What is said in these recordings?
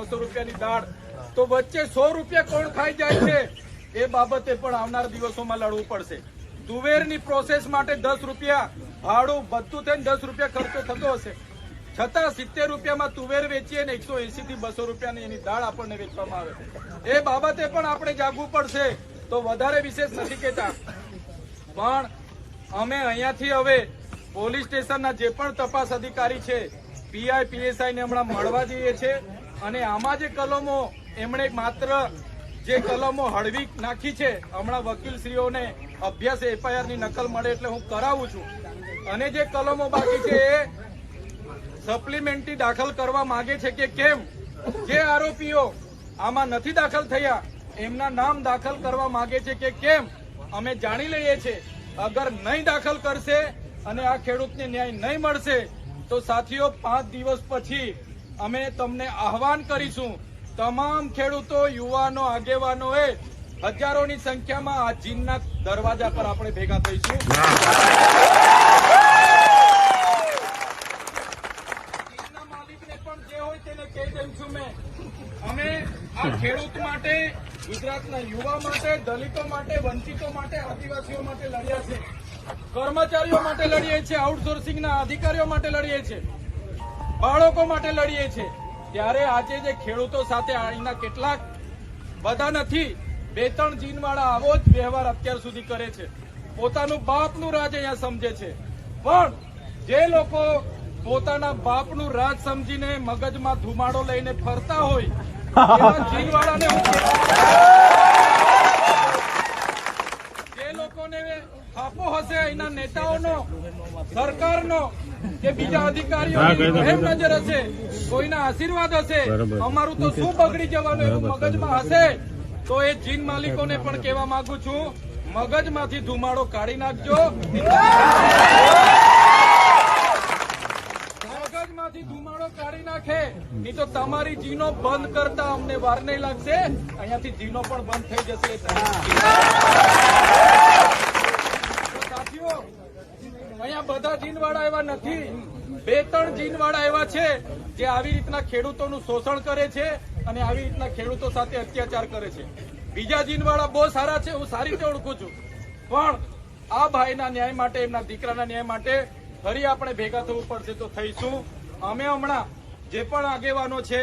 બસો રૂપિયાની દાળ. તો વચ્ચે સો રૂપિયા કોણ ખાઈ જાય છે? એ બાબતે પણ આવનાર દિવસોમાં લડવું પડશે. તુવેરની પ્રોસેસ માટે દસ રૂપિયા ભાડું બધું થઈને દસ રૂપિયા ખર્ચો થતો હશે. છતાં સિત્તેર રૂપિયામાં તુવેર વેચીએ ને એકસો એસી થી બસો રૂપિયાની એની દાળ આપણને વેચવામાં આવે એ બાબતે પણ આપણે જાગવું પડશે. તો વધારે વિશેષ નથી કહેતા. પણ અમે અહીંયાથી હવે પોલીસ સ્ટેશનના જે પણ તપાસ અધિકારી છે પીઆઈ પીએસઆઈ ને હમણાં મળવા જઈએ છે. અને આમાં જે કલમો, એમણે માત્ર જે કલમો હળવી નાખી છે, હમણાં વકીલશ્રીઓને અભ્યાસ એફઆઈઆરની નકલ મળે એટલે હું કરાવું છું. અને જે કલમો બાકી છે એ સપ્લિમેન્ટરી દાખલ કરવા માંગે છે કે કેમ? જે આરોપીઓ આમાં નથી દાખલ થયા, એમના નામ દાખલ કરવા માંગે છે કે કેમ? અમે જાણી લઈએ છીએ અગર નહીં દાખલ કરશે અને આ ખેડૂતને ન્યાય નહીં મળશે, તો સાથીઓ, પાંચ દિવસ પછી અમે તમને આહવાન કરીશું. તમામ ખેડૂતો, યુવાનો આગેવાનોએ હજારોની સંખ્યામાં આ જીનના દરવાજા પર આપણે ભેગા થઈશું. અમે આ ખેડૂત માટે, ગુજરાતના યુવા માટે, દલિતો માટે, વંચિતો માટે, આદિવાસીઓ માટે લડ્યા છે. કર્મચારીઓ માટે લડીએ છીએ આઉટસોર્સિંગના અધિકારીઓ માટે લડીએ છીએ. બાળકો માટે લડીએ છીએ ત્યારે આજે જે ખેડૂતો સાથે અહીંના કેટલાક બધા નથી, બે ત્રણ જીનવાળા આવો જ વ્યવહાર અત્યાર સુધી કરે છે. પોતાનું બાપનું રાજ અહીંયા સમજે છે. પણ જે લોકો પોતાના બાપનું રાજ સમજીને મગજમાં ધુમાડો લઈને ફરતા હોય, એવા જીનવાળાને હું લોકોને હશે એના નેતાઓનો સરકારનો કે બીજા અધિકારીઓ એમ નજર હશે. કોઈના આશીર્વાદ હશે. અમારું તો શું બગડી જવાનું એવું મગજમાં હશે? તો એ જીન માલિકોને પણ કહેવા માંગુ છું મગજમાંથી ધુમાડો કાઢી નાખજો. મગજમાંથી ધુમાડો કાઢી નાખે. નહીં તો તમારી જીનો બંધ કરતા અમને વાર નહીં લાગશે. અહીંયાથી જીનો પણ બંધ થઈ જશે. અહીંયા બધા જીનવાળા એવા નથી. બે, ત્રણ જીનવાળા એવા છે જે આવી રીતના ખેડૂતોનું શોષણ કરે છે અને આવી રીતના ખેડૂતો સાથે અત્યાચાર કરે છે. બીજા જીનવાળા બહુ સારા છે, હું સારી રીતે ઓળખું છું. પણ આ ભાઈના ન્યાય માટે, એમના દીકરાના ન્યાય માટે ફરી આપણે ભેગા થવું પડશે તો થઈશું. અમે હમણાં જે પણ આગેવાનો છે,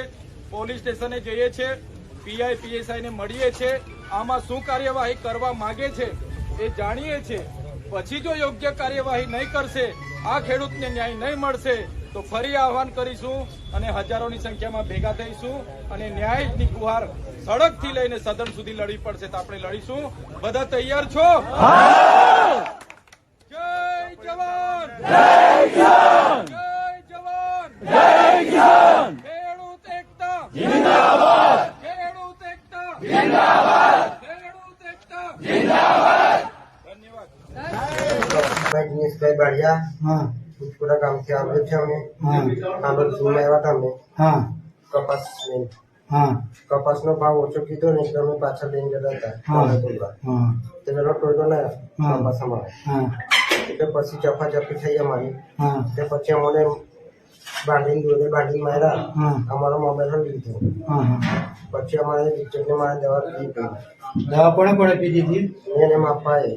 પોલીસ સ્ટેશને જઈએ છે, પીઆઈ પીએસઆઈ ને મળીએ છે, આમાં શું કાર્યવાહી કરવા માંગે છે એ જાણીએ છે પછી જો યોગ્ય કાર્યવાહી નહીં કરશે, આ ખેડૂતને ન્યાય નહીં મળશે, તો ફરી આહવાન કરીશું અને હજારોની સંખ્યામાં ભેગા થઈશું અને ન્યાયની ગુહાર સડકથી લઈને સદન સુધી લડવી પડશે તો આપણે લડીશું. બધા તૈયાર છો? છે હા. ઝૂમ આવ્યા હતા અમે હા. કપાસ હા. કપાસનો ભાવ ઓછો કીધો ને એટલે અમે પાછળ લઈને જતા હતા હા. તે પેલો ને હા. કપાસ અમારે એટલે પછી ચફાચફી થઈ અમારી. હા. તે પછી અમને બાંધીને દોરે બાંધીને માર્યા. અમારો મોબાઈલ લીધો. હા હા. પછી અમારે ટીચરને મારે દવા પી પડી દવા પણ પડે પી દીધી એને માપાએ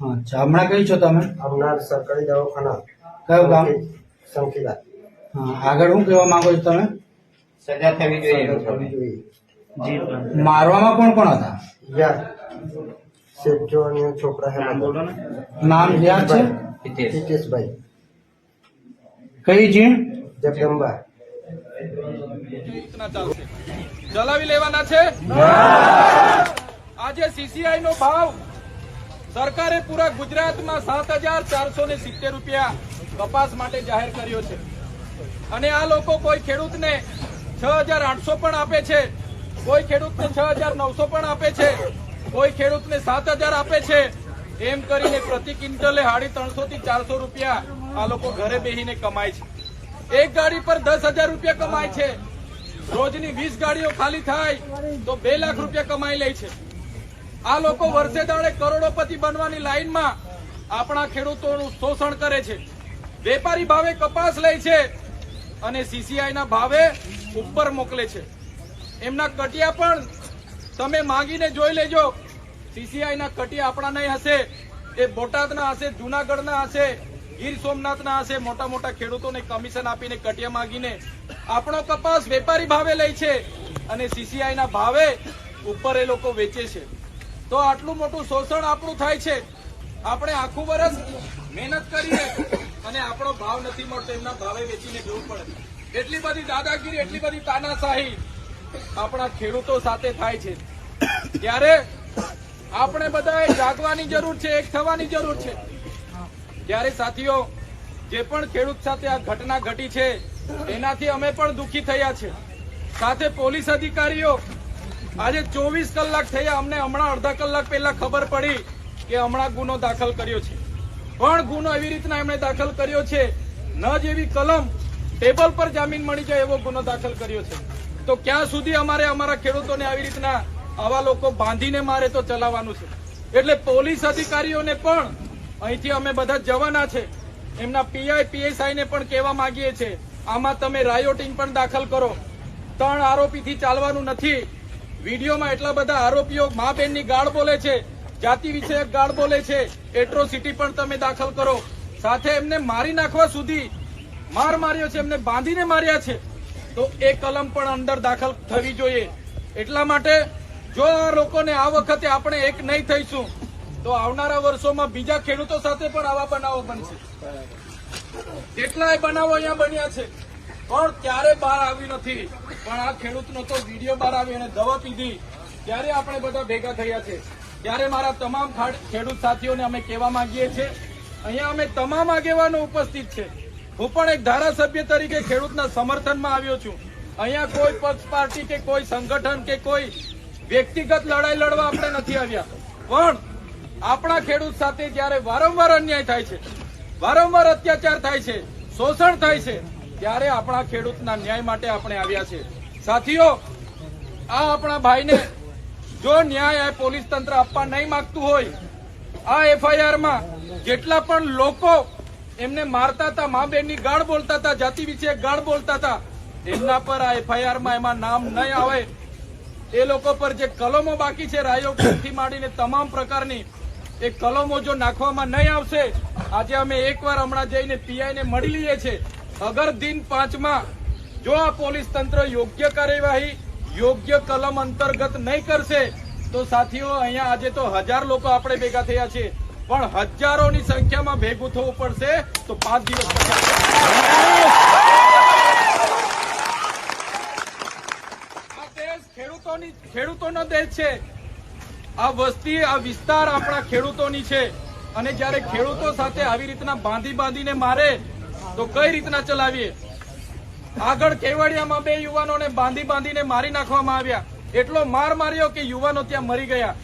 અચ્છા. હમણાં કઈ છો તમે? હમણાં સરકારી દવાખાના. કયું ગામ? હા આગળ શું કહેવા માંગો છો તમે? સજા થવી જોઈએ મારવામાં કોણ કોણ હતા? યાર શેઠજો અને છોકરા હે બધા. નામ યાદ છે? હિતેશભાઈ. કઈ જીણ જગદંબા. ચલાવી લેવાના છે? આજે સીસીઆઈ નો ભાવ સરકારે પૂરા ગુજરાતમાં સાત હજાર ચારસો ને સિત્તેર રૂપિયા કપાસ માટે જાહેર કર્યો છે. અને આ લોકો કોઈ ખેડૂતને છ હજાર આઠસો પણ આપે છે, કોઈ ખેડૂતને છ હજાર નવસો પણ આપે છે, કોઈ ખેડૂતને સાત હજાર આપે છે. એમ કરીને પ્રતિ ક્વિન્ટલે સાડી ત્રણસો થી ચારસો રૂપિયા આ લોકો ઘરે બેહીને કમાય છે. એક ગાડી પર દસ હજાર રૂપિયા કમાય છે. રોજની વીસ ગાડીઓ ખાલી થાય તો બે લાખ રૂપિયા કમાઈ લે છે. આ લોકો વર્ષે દાડે કરોડોપતિ બનવાની લાઈનમાં આપણા ખેડૂતોનું શોષણ કરે છે. વેપારી ભાવે કપાસ લે છે અને સીસીઆઈના ભાવે ઉપર મોકલે છે. એમના કટિયા પણ તમે માંગીને જોઈ લેજો. સીસીઆઈના કટિયા આપણા નહીં હશે. એ બોટાદના હશે, જુનાગઢના હશે, ગીર સોમનાથના હશે. મોટા મોટા ખેડૂતોને કમિશન આપીને કટિયા માંગીને આપણો કપાસ વેપારી ભાવે લે છે અને સીસીઆઈના ભાવે ઉપર એ લોકો વેચે છે. તો આટલું મોટું શોષણ આપણું થાય છે. આપણે આખું વર્ષ મહેનત કરીએ. અને આપણો ભાવ નથી મળતો, એમના ભાવે વેચીને જવું પડે. એટલી બધી દાદાગીરી, એટલી બધી તાનાશાહી આપણા ખેડૂતો સાથે થાય છે. ત્યારે આપણે બધાએ જાગવાની જરૂર છે, એક થવાની જરૂર છે. ત્યારે સાથીઓ, જે પણ ખેડૂત સાથે આ ઘટના ઘટી છે, એનાથી અમે પણ દુઃખી થયા છે. સાથે પોલીસ અધિકારીઓ, આજે ચોવીસ કલાક થયા, અમને હમણાં અડધા કલાક પહેલા ખબર પડી કે હમણાં ગુનો દાખલ કર્યો છે. પણ ગુનો એવી રીતના એમણે દાખલ કર્યો છે. ન જેવી કલમ, ટેબલ પર જામીન મળી જાય એવો ગુનો દાખલ કર્યો છે. તો ક્યાં સુધી અમારે અમારા ખેડૂતોને આવી રીતના આવા લોકો બાંધીને મારે તો ચલાવવાનું છે? એટલે પોલીસ અધિકારીઓને પણ અહીંથી અમે બધા જવાના છે. એમના પીઆઈ પીએસઆઈ ને પણ કહેવા માંગીએ છીએ આમાં તમે રાયોટિંગ પણ દાખલ કરો. ત્રણ આરોપીથી ચાલવાનું નથી. વિડીયોમાં એટલા બધા આરોપીઓ મા બેનની ગાળ બોલે છે. જાતિ વિષયક ગાળ બોલે છે. એટ્રોસિટી પણ તમે દાખલ કરો. સાથે એમને મારી નાખવા સુધી માર માર્યો છે, એમને બાંધીને માર્યા છે. તો એ કલમ પણ અંદર દાખલ થવી જોઈએ. એટલા માટે જો આ લોકોને આ વખતે આપણે એક નહીં થઈશું, તો આવનારા વર્ષોમાં બીજા ખેડૂતો સાથે પણ આવા બનાવો બનશે. કેટલાય બનાવો અહીંયા બન્યા છે. પણ ત્યારે બહાર આવ્યું નથી. પણ આ ખેડૂતનો તો વીડિયો બહાર આવી અને દવા પીધી. ત્યારે આપણે બધા ભેગા થયા છે. ત્યારે મારા તમામ ખેડૂત સાથીઓને અમે કહેવા માંગીએ છીએ, અહીંયા અમે તમામ આગેવાનો ઉપસ્થિત છે. હું પણ એક ધારાસભ્ય તરીકે ખેડૂતના સમર્થનમાં આવ્યો છું. અહીંયા કોઈ પક્ષ પાર્ટી કે કોઈ સંગઠન કે કોઈ વ્યક્તિગત લડાઈ લડવા આપણે નથી આવ્યા. પણ આપણા ખેડૂત સાથે જ્યારે વારંવાર અન્યાય થાય છે, વારંવાર અત્યાચાર થાય છે, શોષણ થાય છે, ત્યારે આપણા ખેડૂતના ન્યાય માટે આપણે આવ્યા છે. સાથીઓ, આ આપણા ભાઈને જો ન્યાય આ પોલીસ તંત્ર આપવા નહીં માંગતું હોય, આ એફઆઈઆરમાં જેટલા પણ લોકો એમને મારતા હતા, મા બેનની ગાળ બોલતા હતા, જાતિ વિશે ગાળ બોલતા હતા, એમના પર આ એફઆઈઆરમાં એમાં નામ નહીં આવે. એ લોકો પર જે કલમો બાકી છે, રાયો થી માંડીને તમામ પ્રકારની, એ કલમો જો નાખવામાં નહીં આવશે, આજે અમે એકવાર હમણાં જઈને પીઆઈને મળી લઈએ છીએ. અગર દિન પાંચમાં જો આ પોલીસ તંત્ર યોગ્ય કાર્યવાહી યોગ્ય કલમ અંતર્ગત નહીં કરશે, તો સાથીઓ, અહીંયા આજે તો હજાર લોકો આપણે ભેગા થયા છે પણ હજારોની સંખ્યામાં ભેગું થવું પડશે, તો પાંચ દિવસ ખેડૂતોની ખેડૂતોનો દેશ છે. આ વસ્તી, આ વિસ્તાર આપણા ખેડૂતોની છે. અને જ્યારે ખેડૂતો સાથે આવી રીતના બાંધી બાંધીને મારે, તો કઈ રીતના ચલાવીએ? આગળ કેવડિયામાં બે યુવાનોને બાંધી બાંધીને મારી નાખવામાં આવ્યા. એટલો માર માર્યો કે યુવાનો ત્યાં મરી ગયા.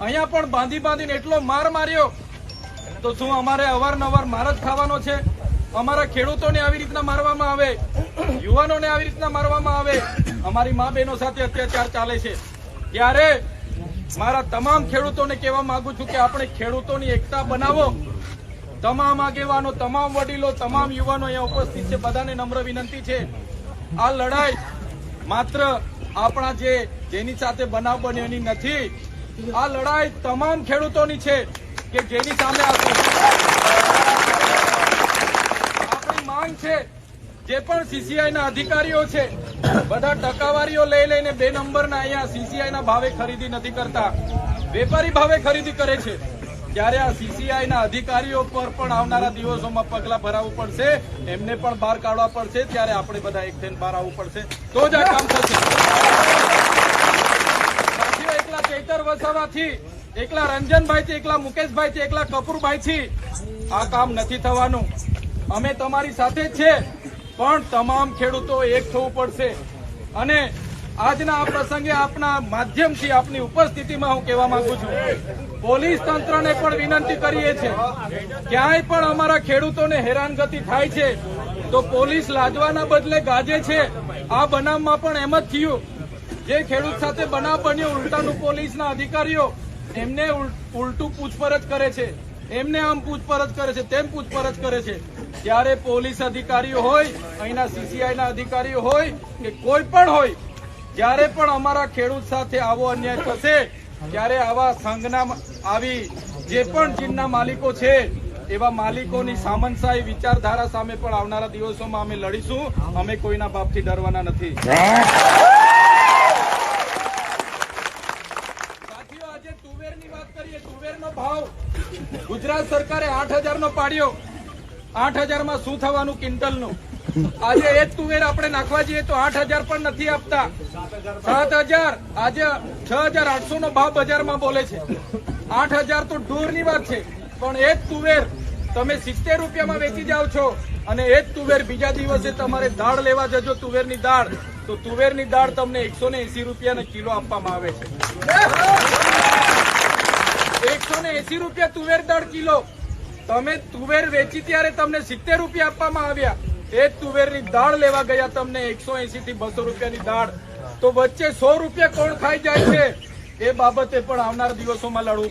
અહીંયા પણ બાંધી બાંધીને એટલો માર માર્યો. તો શું અમારે અવારનવાર માર જ ખાવાનો છે? અમારા ખેડૂતોને આવી રીતના મારવામાં આવે. યુવાનોને આવી રીતના મારવામાં આવે. અમારી મા બહેનો સાથે અત્યાચાર ચાલે છે. ત્યારે મારા તમામ ખેડૂતોને કહેવા માંગુ છું કે આપણે ખેડૂતોની એકતા બનાવો. તમામ આગેવાનો, તમામ વડીલો, તમામ યુવાનો અહીંયા ઉપસ્થિત છે. બધાને નમ્ર વિનંતી છે. આ લડાઈ માત્ર આપણા જેની સાથે બનાવ બન્યો એની નથી. આ લડાઈ તમામ ખેડૂતોની છે કે જેની સામે આપણી માંગ છે જે પણ સીસીઆઈના અધિકારીઓ છે, બધા ટકાવારીઓ લઈ લઈને બે નંબરના અહીંયા સીસીઆઈના ભાવે ખરીદી નથી કરતા. વેપારી ભાવે ખરીદી કરે છે. ત્યારે આ સીસીઆઈ ના અધિકારીઓ પર પણ આવનારા દિવસોમાં પગલા ભરાવવું પડશે. એમને પણ બહાર કાઢવા પડશે. ત્યારે આપણે બધા એક થઈને બહાર આવવું પડશે. તો જ આ કામ થશે. એકલા ચૈતર વસાવાથી, એકલા રંજનભાઈ થી એકલા મુકેશભાઈ થી એકલા કપૂરભાઈ થી આ કામ નથી થવાનું. અમે તમારી સાથે છે. પણ તમામ ખેડૂતો એક થવું પડશે. અને આજના આ પ્રસંગે આપના માધ્યમથી, આપની ઉપસ્થિતિમાં હું કહેવા માંગુ છું, પોલીસ તંત્રને પણ વિનંતી કરીએ છીએ, ક્યાંય પણ અમારા ખેડૂતોને હેરાનગતિ થાય છે, તો પોલીસ લાજવાના બદલે ગાજે છે. આ બનાવમાં પણ એમ જ થયું. જે ખેડૂત સાથે બનાવ બન્યો, ઉલટાનું પોલીસના અધિકારીઓ એમને ઉલટું પૂછપરછ કરે છે. એમને આમ પૂછપરછ કરે છે, તેમ પૂછપરછ કરે છે. ત્યારે પોલીસ અધિકારીઓ હોય, અહીંના સીસીઆઈના અધિકારીઓ હોય, કે કોઈ પણ હોય જ્યારે પણ અમારા ખેડૂત સાથે આવો અન્યાય થશે, ત્યારે આવા સંઘના આવી જે પણ ચીનના માલિકો છે, એવા માલિકોની સામંતશાહી વિચારધારા સામે પણ આવનારા દિવસોમાં અમે લડીશું. અમે કોઈના બાપથી ડરવાના નથી. આજે તુવેરની વાત કરીએ. તુવેરનો ભાવ ગુજરાત સરકારે આઠ હજારનો પાડ્યો. આઠ હજારમાં શું થવાનું? ક્વિન્ટલનું આજે એ જ તુવેર આપણે નાખવા જઈએ તો આઠ પણ નથી આપતા. સાત આજે છ હજાર નો ભાવ બજારમાં બોલે છે. આઠ તો દૂરની વાત છે. પણ એ જ તુવેર તમે સિત્તેર રૂપિયામાં વેચી જાઓ છો અને એ જ તુવેર બીજા દિવસે તમારે દાળ લેવા જજો તુવેરની દાળ. તો તુવેરની દાળ તમને એકસો ને એસી રૂપિયા કિલો આપવામાં આવે છે. એકસો ને એસી રૂપિયા તુવેર દાળ કિલો. તમે તુવેર વેચી ત્યારે તમને સિત્તેર રૂપિયા આપવામાં આવ્યા. એ તુવેરની દાળ લેવા ગયા તમને એકસો એસી થી બસો રૂપિયાની દાળ. તો વચ્ચે સો રૂપિયા કોણ ખાઈ જાય છે? એ બાબતે પણ આવનાર દિવસોમાં લડવું